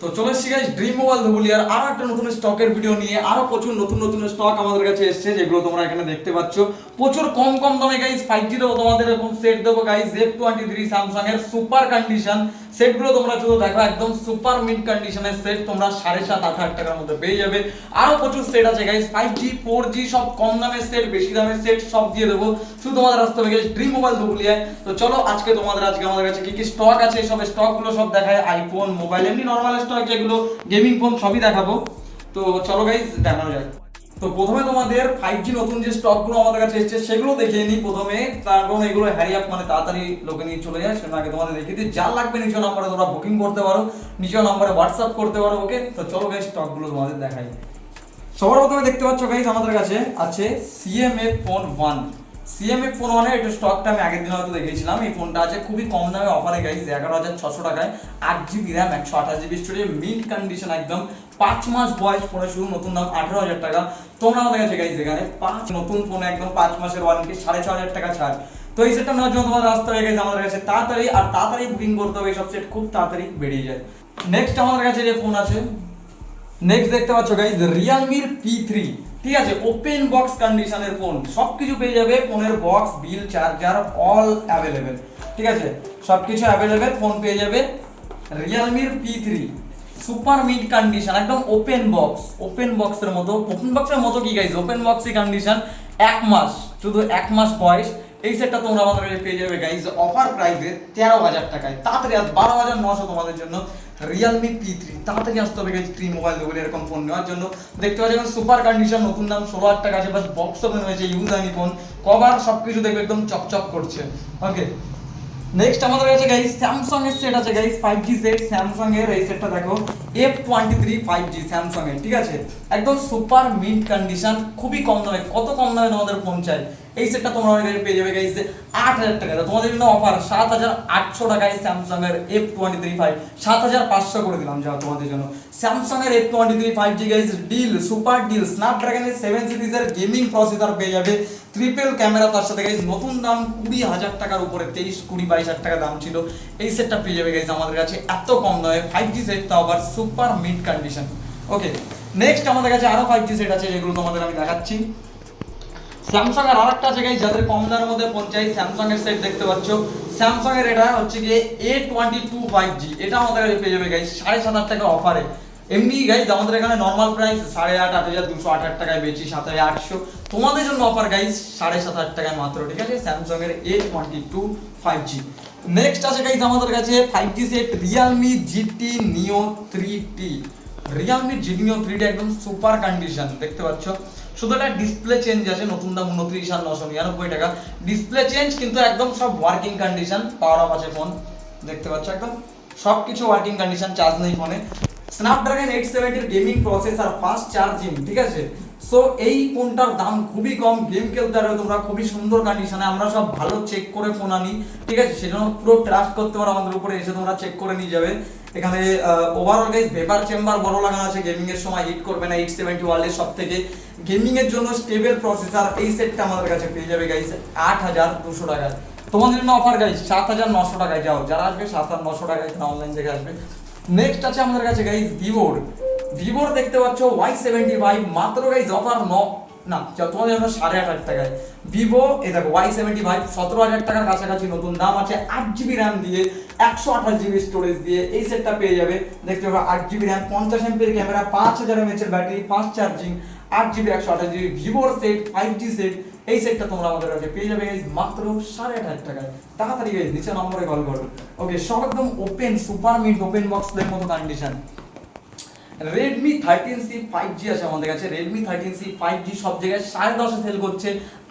তো চলে এসছি গাইজ ড্রিম মোবাইল ধুবুলিয়ার আরও একটা নতুন স্টকের ভিডিও নিয়ে, আরও প্রচুর নতুন নতুন স্টক আমাদের কাছে এসছে, যেগুলো তোমরা এখানে দেখতে পাচ্ছ। প্রচুর কম কম দামে গাইজ ফাইভ জি দেবো তোমাদের এরকম সেট দেবো guys Z twenty three Samsung এর সুপার কন্ডিশন সেটগুলো তোমরা শুধু দেখো, একদম সুপার মিড কন্ডিশনের সেট তোমরা সাড়ে সাত, আট হাজার টাকার মধ্যে পেয়ে যাবে। আরও প্রচুর সেট আছে guys five G four G সব কম দামের সেট বেশি দামের সেট সব দিয়ে দেবো। শুধু তোমাদের আসতে হবে গাইস ড্রিম মোবাইল ধুবুলিয়ায়। তো চলো, আজকে তোমাদের, আজকে আমাদের কাছে কি কি স্টক আছে সব স্টকগুলো সব দেখায়। আইফোন মোবাইল এমনি নর্মাল স্টক যেগুলো গেমিং ফোন সবই দেখাবো। তো চলো গাইস দেখানো যায় তো প্রথমে তোমাদের ফাইভ জি নতুন যে স্টকগুলো আমাদের কাছে এসেছে, সেগুলো দেখিয়ে নিই প্রথমে। তার কারণ এগুলো হ্যারি আপ মানে তাড়াতাড়ি লোকে নিয়ে চলে যায় সেটা আগে তোমাদের দেখিয়ে দিই। যা লাগবে নিচে নাম্বারে তোমরা বুকিং করতে পারো। নিচে নাম্বারে হোয়াটসঅ্যাপ করতে পারো ওকে তো চলো গাইস স্টকগুলো তোমাদের দেখাই। সবার প্রথমে দেখতে পাচ্ছ গাইস আমাদের কাছে আছে CMF phone one CMF phone ওয়ানের এটা স্টকটা আমি আগের দিন হয়তো দেখিয়েছিলাম। এই ফোনটা আছে খুবই কম দামে অফারে গাইস এগারো হাজার ছশো টাকায়। আট জিবি র্যাম একশো আঠাশ জিবি স্টোরেজ মিন্ট কন্ডিশন একদম। পাঁচ মাস বয়স ফোনে শুরু নতুন দাম আঠারো হাজার টাকা। তোমরা আমাদের কাছে গাইস এখানে? পাঁচ নতুন ফোনে একদম পাঁচ মাসের ওয়ারেন্টি সাড়ে ছ হাজার টাকা ছাড়। তো এই সেটটা নেওয়ার জন্য তোমাদের আসতে হবে গেছে আমাদের কাছে। তাড়াতাড়ি, আর তাড়াতাড়ি বুকিং করতে হবে এইসব সেট খুব তাড়াতাড়ি বেরিয়ে যায়। নেক্সট আমাদের কাছে যে ফোন আছে নেক্সট দেখতে পাচ্ছ গাইজ রিয়ালমির পি থ্রি ঠিক আছে ওপেন বক্স কন্ডিশনের ফোন সব কিছু পেয়ে যাবে ফোনের box bill charger all available ঠিক আছে সব কিছু অ্যাভেলেবেল ফোন পেয়ে যাবে রিয়ালমির P three super mid condition একদম ওপেন বক্স ওপেন বক্সের মতো ওপেন বক্সের মতো কি গাইজ ওপেন বক্সই কন্ডিশন এক মাস, শুধু এক মাস বয়স। এই সেটটা তোমরা আমাদের কাছে পেয়ে যাবে গাইজ অফার প্রাইসে তেরো হাজার টাকায়। তাড়াতাড়ি আস বারো হাজার নশো তোমাদের জন্য রিয়ালমি পি থ্রি তাড়াতাড়ি আসতে হবে গাইজ থ্রি মোবাইল দেবো এরকম ফোন নেওয়ার জন্য। দেখতে পাচ্ছি এখন সুপার কন্ডিশন নতুন দাম ষোলো হাজার টাকা আছে বাস বক্স ওপেন হয়েছে ইউজ আনি ফোন কভার সব কিছু দেখবে একদম চকচক করছে। ওকে নেক্সট আমাদের কাছে গাইস স্যামসাং এর সেট আছে গাইস 5G সেট স্যামসাং এর এই সেটটা দেখো F23 5G স্যামসাং এর, ঠিক আছে? একদম সুপার মিড কন্ডিশন খুবই কম দামে, কত কম দামে তোমাদের ফোন চাই? এই সেটটা তোমরা কাছে পেয়ে যাবে গাইস 8000 টাকা। তোমাদের জন্য অফার 7800 টাকায় স্যামসাং এর F23 5 7500 করে দিলাম যা তোমাদের জন্য। স্যামসাং এর F23 5G guys deal super deal স্ন্যাপড্রাগনের 7 সিরিজের গেমিং প্রসেসর পেয়ে যাবে। ট্রিপল ক্যামেরা তার সাথে গাইস নতুন দাম কুড়ি হাজার টাকার উপরে, তেইশ, কুড়ি, বাইশ হাজার টাকা দাম ছিল। এই সেটটা পেয়ে যাবে গাইস আমাদের কাছে, এত কম দামে ফাইভ জি সেট তাও আবার super mid condition okay next আমাদের কাছে আরও ফাইভ জি সেট আছে, যেগুলো তোমাদের আমি দেখাচ্ছি। স্যামসাং এর আরেকটা আছে গাইস যাদের কম দামের মধ্যে চাই স্যামসাং এর সেট দেখতে পাচ্ছ। স্যামসাং এর এটা হচ্ছে গিয়ে A twenty two five G এটা আমাদের কাছে পেয়ে যাবে গাইস সাড়ে সাত হাজার টাকা অফারে এমনি গাইস আমাদের এখানে নর্মাল প্রাইস সাড়ে আট আট হাজার দুশো আট হাজার টাকায় বেচি, সাত হাজার আটশো। তোমাদের জন্য অফার গাইজ সাড়ে সাত হাজার টাকায় মাত্র, ঠিক আছে? স্যামসাং এর A twenty two five G next আছে গাইজ আমাদের কাছে five G set Realme GT Neo three T Realme GT Neo three T একদম সুপার কন্ডিশন দেখতে পাচ্ছ? শুধু একটা ডিসপ্লে চেঞ্জ আছে, নতুন দাম উনত্রিশ হাজার নশো নিরানব্বই টাকা। ডিসপ্লে চেঞ্জ কিন্তু একদম সব ওয়ার্কিং কন্ডিশন পাওয়ার অফ আছে ফোন দেখতে পাচ্ছ? একদম সব কিছু ওয়ার্কিং কন্ডিশন চার্জ নেই ফোনে স্ন্যাপড্রাগন এইট সেভেন্টির গেমিং প্রসেসর ফাস্ট চার্জিং ঠিক আছে? সো এই ফোনটার দাম খুবই কম গেম খেলতে পারবে তোমরা খুবই সুন্দর কন্ডিশনে আমরা সব ভালো চেক করে ফোন আনি, ঠিক আছে? সেজন্য পুরো ট্রাস্ট করতে পারো, আমাদের উপরে এসে তোমরা চেক করে নিয়ে যাবে। এখানে ওভারঅল গাইজ ভেপার চেম্বার বড় লাগানো আছে গেমিং এর সময় হিট করবে না এইট সেভেন্টি ওয়ার্ল্ডের সব থেকে গেমিং এর জন্য স্টেবল প্রসেসর এই সেটটা আমাদের কাছে পেয়ে যাবে গাইজ আট হাজার দুশো টাকায়। তোমাদের জন্য অফার গাইজ সাত হাজার নশো টাকায় যাও, যারা আসবে সাত হাজার নশো টাকায় অনলাইন থেকে আসবে। নেক্সট আছে আমাদের কাছে গাইজ ভিভোর ভিভোর দেখতে পাচ্ছ ওয়াই সেভেন্টি ফাইভ মাত্র গাইজ অফার ন, না তোমাদের জন্য সাড়ে আট হাজার টাকায়। ভিভো এই দেখো ওয়াই সেভেন্টি ফাইভ সতেরো হাজার টাকার কাছাকাছি নতুন দাম আছে, আট জিবি র্যাম দিয়ে, একশো আঠাশ জিবি স্টোরেজ দিয়ে, এই সেটটা পেয়ে যাবে। দেখতে পাবে আট জিবি র্যাম পঞ্চাশ এমপির ক্যামেরা পাঁচ হাজার এমএচ এর ব্যাটারি পাঁচ চার্জিং আট জিবি একশো আঠাশ জিবি ভিভোর সেট ফাইভ জি সেট এই সেটটা তোমরা আমাদের কাছে পেয়ে যাবে মাত্র সাড়ে আট হাজার টাকায়। তাড়াতাড়ি গাইজ নিচে নম্বরে কল করো। ওকে সব একদম open super mid open box প্লের মতো condition Redmi thirteen C five G আছে আমাদের কাছে। Redmi thirteen C five G সব জায়গায় সাড়ে দশে সেল করছে,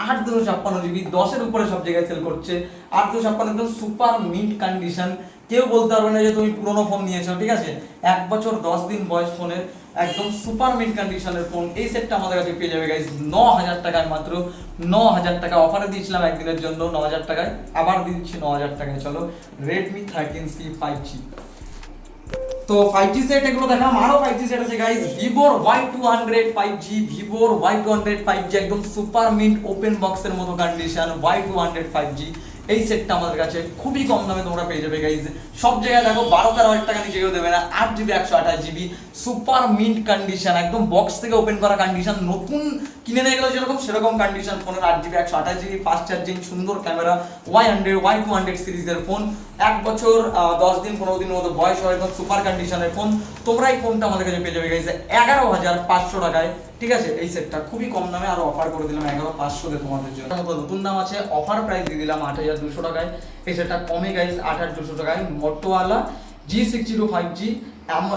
আট দুশো ছাপ্পান্ন জিবি দশের উপরে সব জায়গায় সেল করছে। আট দুশো ছাপ্পান্ন একদম সুপার মিড কন্ডিশন কেউ বলতে পারবে না যে তুমি পুরোনো ফোন নিয়েছো, ঠিক আছে? এক বছর দশ দিন বয়স ফোনের একদম সুপার মিড কন্ডিশনের ফোন এই সেটটা আমাদের কাছে পেয়ে যাবে গাইজ ন হাজার টাকায় মাত্র ন হাজার টাকা অফারে দিয়েছিলাম একদিনের জন্য ন হাজার টাকায়, আবার দিচ্ছি ন হাজার টাকায়, চলো Redmi thirteen C five G তো ফাইভ জি সেট এগুলো দেখাম আরও ফাইভ জি সেট আছে গাইজ ভিভোর Y two hundred five G ভিভোর Y two hundred five G একদম সুপার মিন্ট ওপেন বক্সের মতো condition Y two hundred five G এই সেটটা আমাদের কাছে খুবই কম দামে তোমরা পেয়ে যাবে গাইজ সব জায়গায় দেখো, বারো তেরো হাজার টাকা নিচে কেউ দেবে না, আট জিবি একশো আঠাশ জিবি সুপার মিন্ট কন্ডিশন একদম বক্স থেকে ওপেন করা কন্ডিশন নতুন কিনে নিয়ে গেলো যেরকম, সেরকম কন্ডিশন ফোনের আট জিবি একশো আঠাশ জিবি ফাস্ট চার্জিং সুন্দর camera Y hundred Y two hundred সিরিজের ফোন এক বছর দশ দিন, পনেরো দিনের মতো বয়স হয় একদম সুপার কন্ডিশনের ফোন তোমরা এই ফোনটা আমাদের কাছে পেয়ে যাবে গাইজ এগারো হাজার পাঁচশো টাকায়। ঠিক আছে, এই সেটটা খুবই কম দামে আরও অফার করে দিলাম এগারো পাঁচশোতে তোমাদের জন্য। নতুন দাম আছে? অফার প্রাইস দিয়ে দিলাম আট হাজার দুশো টাকায়। এই সেটটা কমে গাইজ আট হাজার দুশো টাকায়। মোটোওয়ালা G six zero five G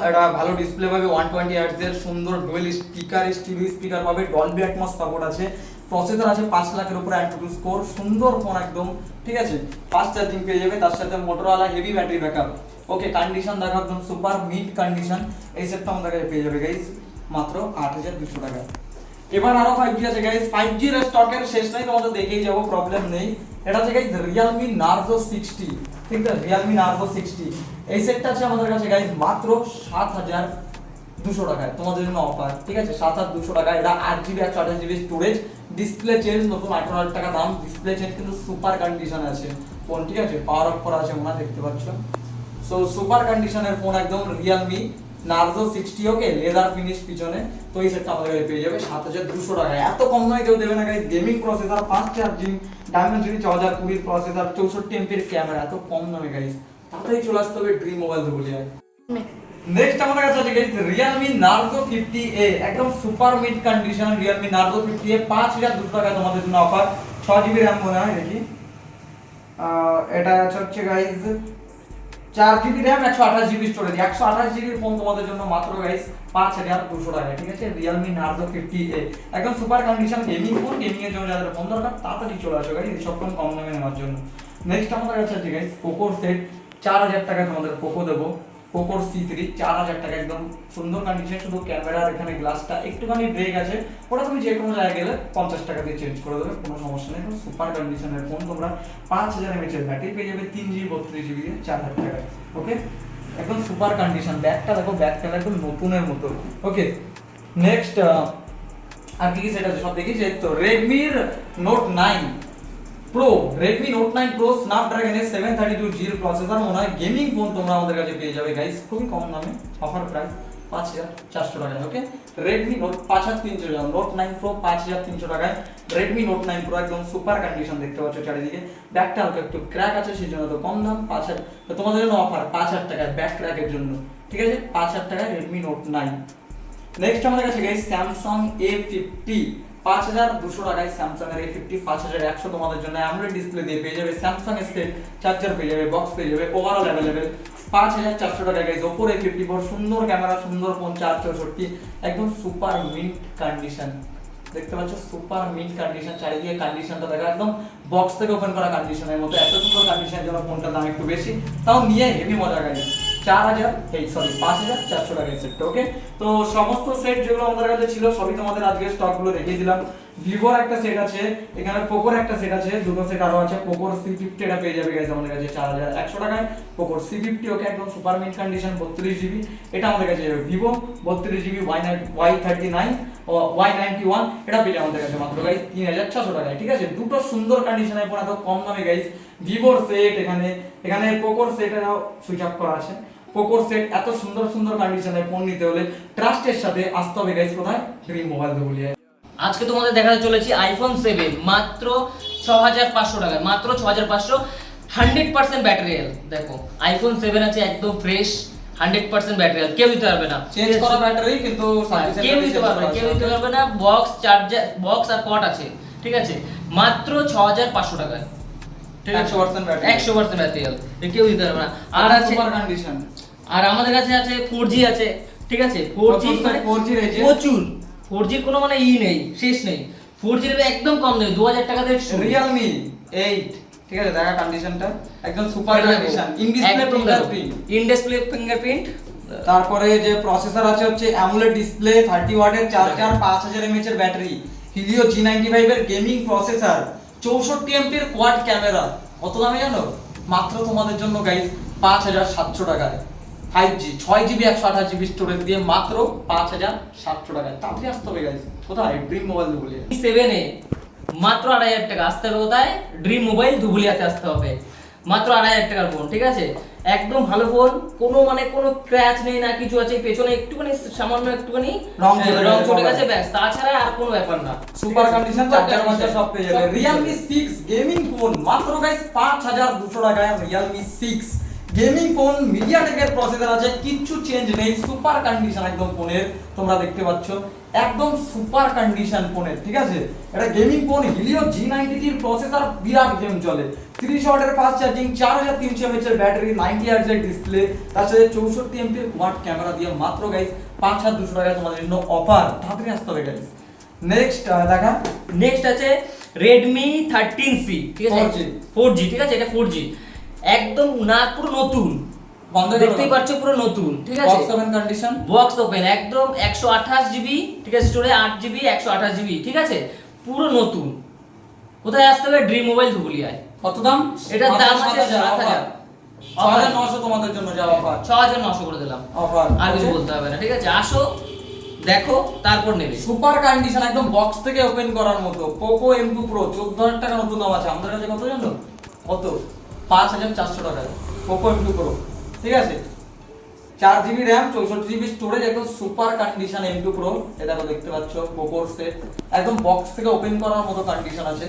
একটা ভালো ডিসপ্লে পাবে ওয়ান টোয়েন্টি এর, সুন্দর ডুয়েল স্পিকার স্টিরিও স্পিকার পাবে ডলবি অ্যাটমস সাপোর্ট আছে। প্রসেসর আছে পাঁচ লাখের উপরে অ্যান্ট্রু স্কোর সুন্দর ফোন একদম, ঠিক আছে? ফাস্ট চার্জিং পেয়ে যাবে, তার সাথে Motorola heavy battery backup okay condition দেখো একদম সুপার মিড কন্ডিশন এই সেটটা আমাদের কাছে পেয়ে যাবে গাইজ মাত্র আট হাজার দুশো টাকা। এবার আরও ফাইভ জি আছে গাইজ ফাইভ জি এর স্টকের শেষ নাই, তোমাদের দেখেই যাব প্রবলেম নেই। এটা আছে গাইজ রিয়েলমি নার্জো সিক্সটি ঠিক আছে রিয়েলমি নার্জো সিক্সটি এই সেটটা আছে আমাদের কাছে গাইজ মাত্র সাত হাজার দুশো টাকায়, তোমাদের জন্য অফার ঠিক আছে? সাত হাজার দুশো টাকা। এটা আট জিবি একশো আঠাশ জিবি স্টোরেজ ডিসপ্লে চেঞ্জ নতুন আঠারো হাজার টাকা দাম ডিসপ্লে চেঞ্জ কিন্তু সুপার কন্ডিশন আছে ফোন ঠিক আছে? পাওয়ার অফ করা আছে মনে দেখতে পাচ্ছ। সো সুপার কন্ডিশনের ফোন একদম Realme Narzo sixty okay leather finish পিছনে তো এই সেটটা আমাদের কাছে পেয়ে যাবে সাত হাজার দুশো টাকায় এত কম নয় কেউ দেবে না guys gaming processor fast charging Dimensity ছ হাজার কুড়ির প্রসেসর চৌষট্টি এমপির ক্যামেরা এত কম দামে গাইজ তাড়াতাড়ি চলে আসতে হবে ড্রিম মোবাইল বলি নেক্সট আমাদের কাছে আছে গাইস Realme Narzo 50A একদম super mid condition Realme Narzo 50A 5200 টাকা তোমাদের জন্য অফার 6 জিবি RAM মনে হয় দেখি। এটা হচ্ছে গাইস 4 জিবি র্যাম একশো আঠাশ জিবি স্টোরেজ 128 জিবি ফোন তোমাদের জন্য মাত্র গাইস 5200 টাকা, ঠিক আছে? রিয়েলমি নার্জো ফিফটি এ একদম super condition gaming phone gaming এর জন্য যাদের ফোন দরকার, তাড়াতাড়ি চলে আসো গাইস সব ফোন কম দামে নেওয়ার জন্য। নেক্সট আমাদের কাছে আছে গাইস পোকোর সেট 4000 টাকা তোমাদের পোকো দেবো। পোকোর সি থ্রি চার হাজার টাকা, একদম সুন্দর কন্ডিশন শুধু ক্যামেরার এখানে গ্লাসটা একটুখানি ব্রেক আছে। ওটা তুমি যে কোনো জায়গায় গেলে পঞ্চাশ টাকা দিয়ে চেঞ্জ করে দেবে, কোনো সমস্যা নেই। সুপার কন্ডিশনের ফোন তোমরা পাঁচ হাজার এমএচের ব্যাটারি পেয়ে যাবে তিন জিবি বত্রিশ জিবি দিয়ে চার হাজার টাকা ওকে একদম সুপার কন্ডিশন ব্যাগটা দেখো ব্যাগটা একদম নতুনের মতো। ওকে নেক্সট আর কি সেট সব দেখিয়েছি। তো রেডমির note nine pro Redmi note nine pro Snapdragon এর সেভেন থার্টি টু জির প্রসেসর মনে হয় গেমিং ফোন তোমরা আমাদের কাছে পেয়ে যাবে গাইস খুবই কম দামে অফার প্রাইস পাঁচ হাজার চারশো টাকায় ওকে রেডমি নোট পাঁচ হাজার তিনশো টাকা নোট নাইন প্রো পাঁচ হাজার তিনশো টাকায় রেডমি নোট নাইন প্রো একদম সুপার কন্ডিশন দেখতে পাচ্ছ চারিদিকে। ব্যাকটা হালকা একটু ক্র্যাক আছে, সেই জন্য তো কম দাম, পাঁচ হাজার তোমাদের জন্য অফার পাঁচ হাজার টাকায় ব্যাক ক্র্যাকের জন্য, ঠিক আছে? পাঁচ হাজার টাকায় রেডমি নোট নাইন নেক্সট আমাদের কাছে গাইস স্যামসাং এ ফিফটি পাঁচ হাজার দুশো টাকায় স্যামসাং এর ফিফটি পাঁচ হাজার একশো তোমাদের জন্য অ্যামোলেড ডিসপ্লে দিয়ে পেয়ে যাবে স্যামসাং এর চার্জার পেয়ে যাবে বক্স পেয়ে যাবে ওভারঅল অ্যাভেলেবেল পাঁচ হাজার চারশো টাকা guys Oppo A fifty four সুন্দর ক্যামেরা সুন্দর ফোন চার চৌষট্টি, একদম সুপার মিন্ট কন্ডিশন দেখতে পাচ্ছ সুপার মিন্ট কন্ডিশন চারিদিকে কন্ডিশনটা দেখা, একদম বক্স থেকে ওপেন করা কন্ডিশনের মতো, এত সুন্দর কন্ডিশনের জন্য ফোনটার দাম একটু বেশি। তাও নিয়ে হেভি মজা গাড়ি চার হাজার, এই সরি পাঁচ হাজার, চারশো টাকা ওকে তো সমস্ত সেট যেগুলো আমাদের কাছে ছিল, সবই তোমাদের আজকে স্টকগুলো রেখে দিলাম। ভিভোর একটা সেট আছে, এখানে পোকোর একটা সেট আছে, দুটো সেট আরও আছে পোকোর সি ফিফটি এটা পেয়ে যাবে গাইজ আমাদের কাছে চার হাজার একশো টাকায়। পোকোর সি ফিফটি ওকে একদম সুপার মিড কন্ডিশন বত্রিশ জিবি এটা আমাদের কাছে যাবে। ভিভো বত্রিশ GB Y nine Y thirty nine Y ninety one এটা যাবে আমাদের কাছে মাত্র গাইজ তিন হাজার ছশো টাকায়, ঠিক আছে? দুটো সুন্দর কন্ডিশনের ফোন এত কম দামে গাইজ ভিভোর সেট এখানে এখানে পোকোর সেট এটাও সুইচ অফ করা আছে। পোকোর সেট এত সুন্দর সুন্দর কন্ডিশনে ফোন নিতে হলে ট্রাস্টের সাথে আসতে হবে গাইজ কোথায়? ড্রিম মোবাইল দেবলিয়ায় আজকে তোমাদের দেখাতে চলেছি আইফোন সেভেন মাত্র ছ হাজার পাঁচশো টাকায় মাত্র ছ হাজার পাঁচশো হান্ড্রেড পার্সেন্ট ব্যাটারি দেখো আইফোন সেভেন আছে একদম ফ্রেশ হান্ড্রেড পার্সেন্ট ব্যাটারি কেউ দিতে পারবে না। চেঞ্জ করা ব্যাটারি কিন্তু কেউ দিতে পারবে না কেউ। দিতে পারবে না। বক্স চার্জার বক্স আর কট আছে ঠিক আছে? মাত্র ছ হাজার পাঁচশো টাকায় একশো পার্সেন্ট ব্যাটারি কেউ দিতে পারবে না। আর আছে আর আমাদের কাছে আছে ফোর জি আছে ঠিক আছে? ফোর জি 4G রয়েছে। প্রচুর। ফোর জির কোনো মানে ই নেই শেষ নেই। ফোর জির একদম কম নেই দু হাজার টাকা থেকে। রিয়েলমি 8 ঠিক আছে দেখা কন্ডিশনটা একদম super condition in display fingerprint in display fingerprint তারপরে যে প্রসেসর আছে হচ্ছে অ্যামোলেড ডিসপ্লে 30 ওয়াটের চার্জার 5000 এমএএইচ এর ব্যাটারি হিলিও G95 এর গেমিং প্রসেসর 64 এমপির কোয়াড ক্যামেরা কত দামে জানো? মাত্র তোমাদের জন্য গাইস 5700 টাকায়। 5G 6GB 128GB স্টোরেজ দিয়ে মাত্র 5700 টাকায় তাড়াতাড়ি আসতে হবে গাইস কোথায়? ড্রিম মোবাইল বলে সেভেনে মাত্র আড়াই হাজার টাকা আসতে হবে কোথায়? ড্রিম মোবাইল ধুবুলিয়াতে আসতে হবে। মাত্র আড়াই হাজার টাকার ফোন ঠিক আছে? একদম ভালো ফোন কোনো মানে কোনো ক্র্যাচ নেই না কিছু আছে পেছনে একটুখানি সামান্য একটুখানি রং রং গেছে, চটে সবাই। গেছে ব্যাস। তাছাড়া আর কোনো ব্যাপার না। সুপার কন্ডিশন চার্জার বাচ্চা সব পেয়ে যাবে। রিয়েলমি সিক্স গেমিং ফোন মাত্র গাইস পাঁচ হাজার দুশো টাকায় রিয়েলমি সিক্স গেমিং ফোন মিডিয়াটেকের প্রসেসর আছে কিচ্ছু চেঞ্জ নেই সুপার কন্ডিশন একদম ফোনের তোমরা দেখতে পাচ্ছ। একদম সুপার কন্ডিশন ফোনের ঠিক আছে? এটা গেমিং ফোন হিলিও জি নাইনটির প্রসেসর বিরাট গেম চলে। তিরিশ ওয়াটের ফাস্ট চার্জিং চার হাজার তিনশো এমএচ এর ব্যাটারি নাইনটি হার্জের ডিসপ্লে তার সাথে চৌষট্টি এমপির কোয়াড ক্যামেরা দিয়ে মাত্র গাইস পাঁচ হাজার দুশো টাকায় তোমাদের জন্য অফার তাড়াতাড়ি আসতে হবে গাইস নেক্সট দেখা। নেক্সট আছে রেডমি থার্টিন সি ঠিক আছে? 4G ফোর জি ঠিক আছে? এটা ফোর জি একদম না পুরো নতুন। বন্ধ দেখতেই পাচ্ছ পুরো নতুন ঠিক আছে? Box seven condition box open একদম একশো আঠাশ জিবি ঠিক আছে স্টোরে আট জিবি একশো আঠাশ জিবি ঠিক আছে? পুরো নতুন। কোথায় আসতে হবে? ড্রিম মোবাইল ধুবুলিয়ায়। কত দাম? এটার দাম আছে সাত হাজার ছ হাজার। নশো তোমাদের জন্য যা অফার। ছ হাজার নশো করে দিলাম। অফার আর কিছু বলতে হবে না ঠিক আছে? আসো দেখো তারপর নেবে। সুপার কন্ডিশন একদম বক্স থেকে ওপেন করার মতো। পোকো এম টু প্রো চোদ্দ হাজার টাকা নতুন দাম আছে। আমাদের কাছে কত জানো? কত? পাঁচ হাজার চারশো টাকায়। পোকো এম টু প্রো ঠিক আছে? চার জিবি র্যাম চৌষট্টি জিবি স্টোরেজ একদম super condition M two pro এটা দেখো, দেখতে পাচ্ছ পোকোর সেট একদম বক্স থেকে ওপেন করার মতো কন্ডিশন আছে।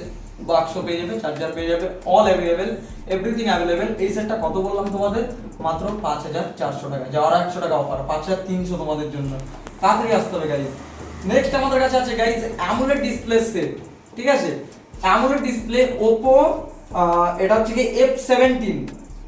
বাক্স পেয়ে যাবে চার্জার পেয়ে যাবে অল অ্যাভেলেবেল এভরিথিং অ্যাভেলেবেল এই সেটটা কত বললাম তোমাদের? মাত্র পাঁচ হাজার চারশো টাকা। যাওয়ার একশো টাকা অফার পাঁচ হাজার তিনশো তোমাদের জন্য। তাড়াতাড়ি আসতে হবে গাইজ নেক্সট আমাদের কাছে আছে গাইজ অ্যামুলেট ডিসপ্লে সেট ঠিক আছে? অ্যামুলেট ডিসপ্লে ওপো এটা হচ্ছে কি এফ সেভেন্টিন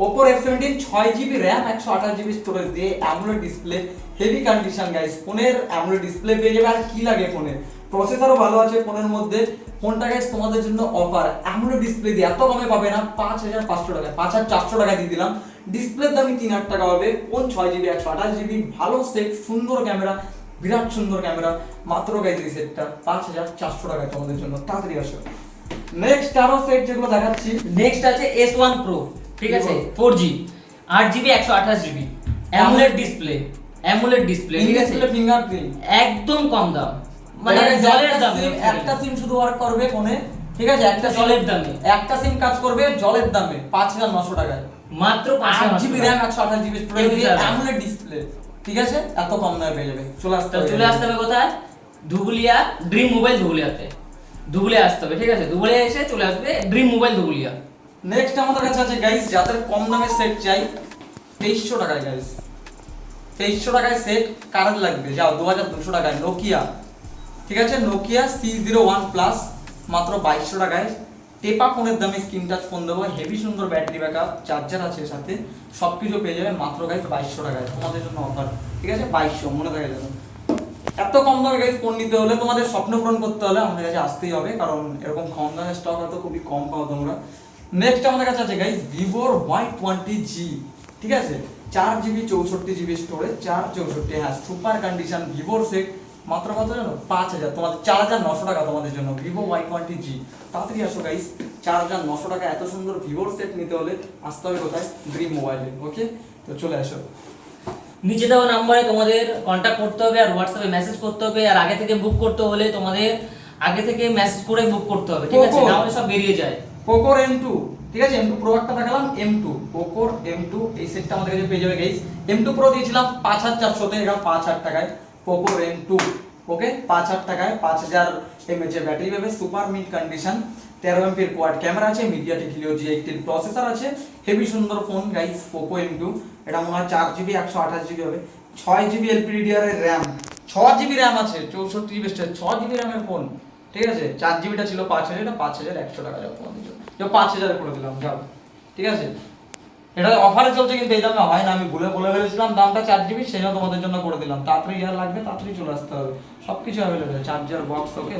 ওপোর এফ সেভেন্টিন ছয় জিবি র্যাম একশো আঠাশ জিবি স্টোরেজ দিয়ে AMOLED display heavy condition guys ফোনের অ্যামুলেট ডিসপ্লে পেয়ে যাবে। আর কি লাগে ফোনে? প্রসেসরও ভালো আছে ফোনের মধ্যে। ফোনটা গাইজ তোমাদের জন্য অফার অ্যামুলেট ডিসপ্লে দিয়ে এত কমে পাবে না, পাঁচ হাজার পাঁচশো টাকা, পাঁচ হাজার চারশো টাকা দিয়ে দিলাম। ডিসপ্লের দামই তিন হাজার টাকা হবে। ফোন ছয় জিবি একশো আঠাশ জিবি ভালো সেট সুন্দর ক্যামেরা বিরাট সুন্দর ক্যামেরা মাত্র গাইজ এই সেটটা পাঁচ হাজার চারশো টাকা তোমাদের জন্য। তাড়াতাড়ি আসো। নেক্সট আরও সেট যেগুলো দেখাচ্ছি। নেক্সট আছে এস ওয়ান প্রো ঠিক আছে? কি বল? ফোর জি আট জিবি একশো আঠাশ GB AMOLED display AMOLED display ঠিক আছে? ফিঙ্গারপ্রিন্ট একদম কম দাম। মানে জলের দামে। একটা সিম শুধু ওয়ার্ক করবে ফোনে ঠিক আছে? একটা জলের দামে। একটা সিম কাজ করবে জলের দামে পাঁচ হাজার নশো টাকায়। মাত্র পাঁচ আট হাজার জিবি টাকা। একশো আঠাশ জিবি স্টোরেজ কেউ দিয়ে দিতে পারবে না। অ্যামুলেট ডিসপ্লে ঠিক আছে? এত কম দামে পেয়ে যাবে। চলে আসতে চলে আসতে হবে কোথায়? ধুবুলিয়া ড্রিম মোবাইল ধুবুলিয়াতে। ধুবুলিয়া আসতে হবে, ঠিক আছে? ধুবুলিয়া এসে চলে আসবে ড্রিম মোবাইল ধুবুলিয়া নেক্সট আমাদের কাছে আছে গাইস যাদের কম দামে সেট চাই, তেইশশো টাকায় গাইস তেইশশো টাকায় সেট কারেন্ট লাগবে, যাও দু হাজার দুশো টাকায় নোকিয়া ঠিক আছে? Nokia C zero one plus মাত্র বাইশশো টাকায়। টেপা ফোনের দামে স্ক্রিন টাচ ফোন দেবো হেভি সুন্দর ব্যাটারি ব্যাকআপ চার্জার আছে সাথে সব কিছু পেয়ে যাবে, মাত্র গাইস বাইশশো টাকায়, তোমাদের জন্য অফার ঠিক আছে? বাইশশো, মনে থাকে যাবে এত কম দামে গাইস ফোন নিতে হলে তোমাদের স্বপ্ন পূরণ করতে হলে আমাদের কাছে আসতেই হবে, কারণ এরকম কম দামের স্টক হয়তো খুবই কম পাও তোমরা। নেক্সট আমাদের কাছে আছে গাইস ভিভোর ওয়াই টোয়েন্টি জি ঠিক আছে? চার জিবি চৌষট্টি জিবি স্টোরেজ চার চৌষট্টি হ্যাঁ সুপার কন্ডিশন ভিভোর সেট মাত্র কত জানো? পাঁচ হাজার তোমাদের চার হাজার নশো টাকা তোমাদের জন্য ভিভো ওয়াই টোয়েন্টি জি তাড়াতাড়ি আসো গাইস চার হাজার নশো টাকা এত সুন্দর ভিভোর সেট নিতে হলে আসতে হবে কোথায়? ড্রিম মোবাইলে ওকে তো চলে আসো। নিচে দেওয়া নাম্বারে তোমাদের কন্ট্যাক্ট করতে হবে আর হোয়াটসঅ্যাপে মেসেজ করতে হবে আর আগে থেকে বুক করতে হলে তোমাদের আগে থেকে মেসেজ করে বুক করতে হবে ঠিক আছে। নাহলে সব বেরিয়ে যায়। পোকোর এম টু ঠিক আছে? এম টু প্রো একটা দেখালাম এম টু পোকোর এম টু এই সেটটা আমাদের কাছে পেয়ে যাবে গাইস এম টু প্রো দিয়েছিলাম পাঁচ হাজার চারশোতে এটা পাঁচ হাজার টাকায়। পোকোর এম টু ওকে পাঁচ হাজার টাকায় পাঁচ হাজার এমএচ ব্যাটারি পাবে সুপার মিড কন্ডিশন তেরো এমপির কোয়াড ক্যামেরা আছে মিডিয়াটেক হিলিও জি এইটির প্রসেসর আছে হেভি সুন্দর phone guys Poco M two এটা মনে হয় চার জিবি একশো আঠাশ জিবি হবে। ছয় জিবি এলপিডিআর এর র্যাম ছ জিবি র্যাম আছে, চৌষট্টি জিবি ছ জিবি র্যামের ফোন ঠিক আছে? চার জিবিটা ছিল পাঁচ হাজার, এটা পাঁচ হাজার একশো টাকা যাও তোমাদের জন্য পাঁচ হাজার করে দিলাম, যাও, ঠিক আছে? এটা অফারে চলছে কিন্তু এই দামে হয় না, আমি ভুলে বলে ফেলেছিলাম, দামটা চার জিবি জন্য তোমাদের জন্য করে দিলাম। তাড়াতাড়ি যারা লাগবে, তাড়াতাড়ি চলে আসতে হবে। সব কিছু অ্যাভেলেবেল চার্জার বক্স ওকে